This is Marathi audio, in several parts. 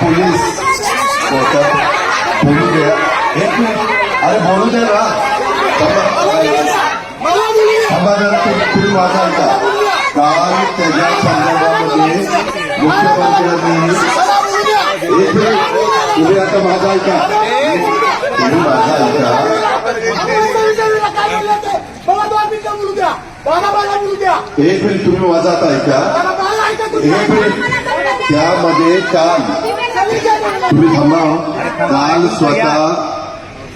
पोलीस. होतं. बोलू द्या. एक मिनिट. अरे बोलू दे ना. तुम्ही वाचाल ऐका काल त्याच्या संदर्भामध्ये मुख्यमंत्र्यांनी एक मिनिट. तुम्ही आता माझा ऐका. तुम्ही वाचाल का मला एक मिनिट तुम्ही वाजत ऐका. एक मिनिट. त्यामध्ये काल तुम्ही थांबा. काल स्वतः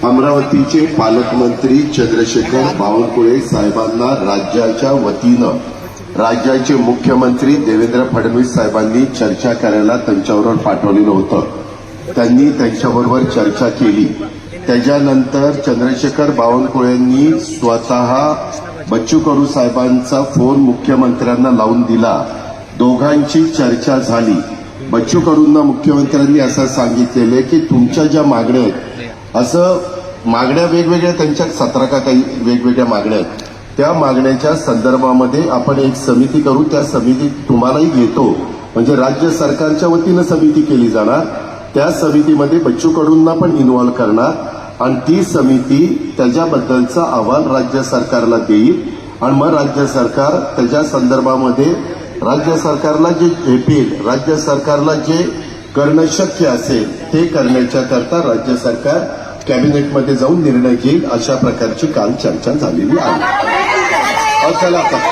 अमरावतीचे पालकमंत्री चंद्रशेखर बावनकुळे साहेबांना राज्याच्या वतीनं राज्याचे मुख्यमंत्री देवेंद्र फडणवीस साहेबांनी चर्चा करायला त्यांच्याबरोबर पाठवलेलं होतं. त्यांनी त्यांच्याबरोबर चर्चा केली. त्याच्यानंतर चंद्रशेखर बावनकुळेंनी स्वतः बच्चू कडू साहेबांचा फोन मुख्यमंत्र्यांना लावून दिला. दोघांची चर्चा झाली. बच्चू कडूंना मुख्यमंत्र्यांनी असं सांगितलेलं की तुमच्या ज्या मागण्या आहेत असं मागण्या वेगवेगळ्या त्यांच्या सतरा का काही वेगवेगळ्या मागण्या आहेत. त्या मागण्याच्या संदर्भामध्ये आपण एक समिती करू. त्या समितीत तुम्हालाही घेतो. म्हणजे राज्य सरकारच्या वतीनं समिती केली जाणार. त्या समितीमध्ये बच्चू कडूंना पण इन्व्हॉल्व करणार. आणि ती समिती त्याच्याबद्दलचा अहवाल राज्य सरकारला देईल. आणि मग राज्य सरकार त्याच्या संदर्भामध्ये राज्य सरकारला जे झेपेल राज्य सरकारला जे करणं शक्य असेल ते करण्याच्या करता राज्य सरकार कॅबिनेटमध्ये जाऊन निर्णय घेईल अशा प्रकारची काल चर्चा झालेली आहे. चला आता.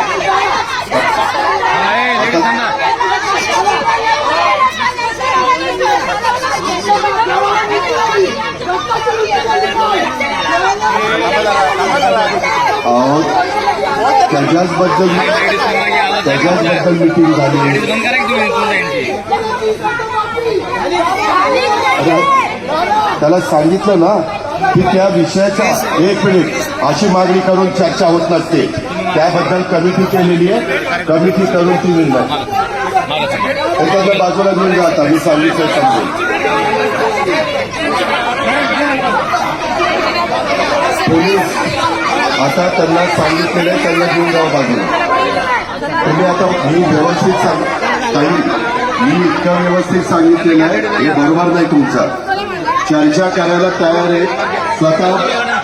त्याच्याचबद्दल त्याच्याचबद्दल मिटिंग झाली. त्याला सांगितलं ना की त्या विषयाच्या एक मिनिट अशी मागणी करून चर्चा होत नसते. त्याबद्दल कमिटी केलेली आहे. कमिटी करून ती निर्णय एखाद्या बाजूला घेऊन जाता मी सांगितलं समजेल आता त्यांना सांगितलेलं आहे त्यांना घेऊन जावं बाजूला तुम्ही आता मी व्यवस्थित सांग ताई मी इतकं व्यवस्थित सांगितलेलं आहे हे बरोबर नाही तुमचं. चर्चा करायला तयार आहे स्वतः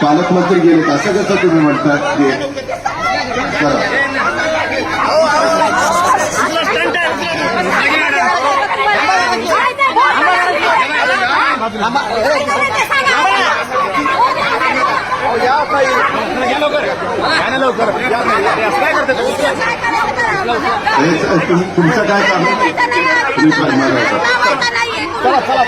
पालकमंत्री गेलेत असं कसं तुम्ही म्हणतात की करा हे- तुम- तुमचं काय चालू आहे? तुम्ही चला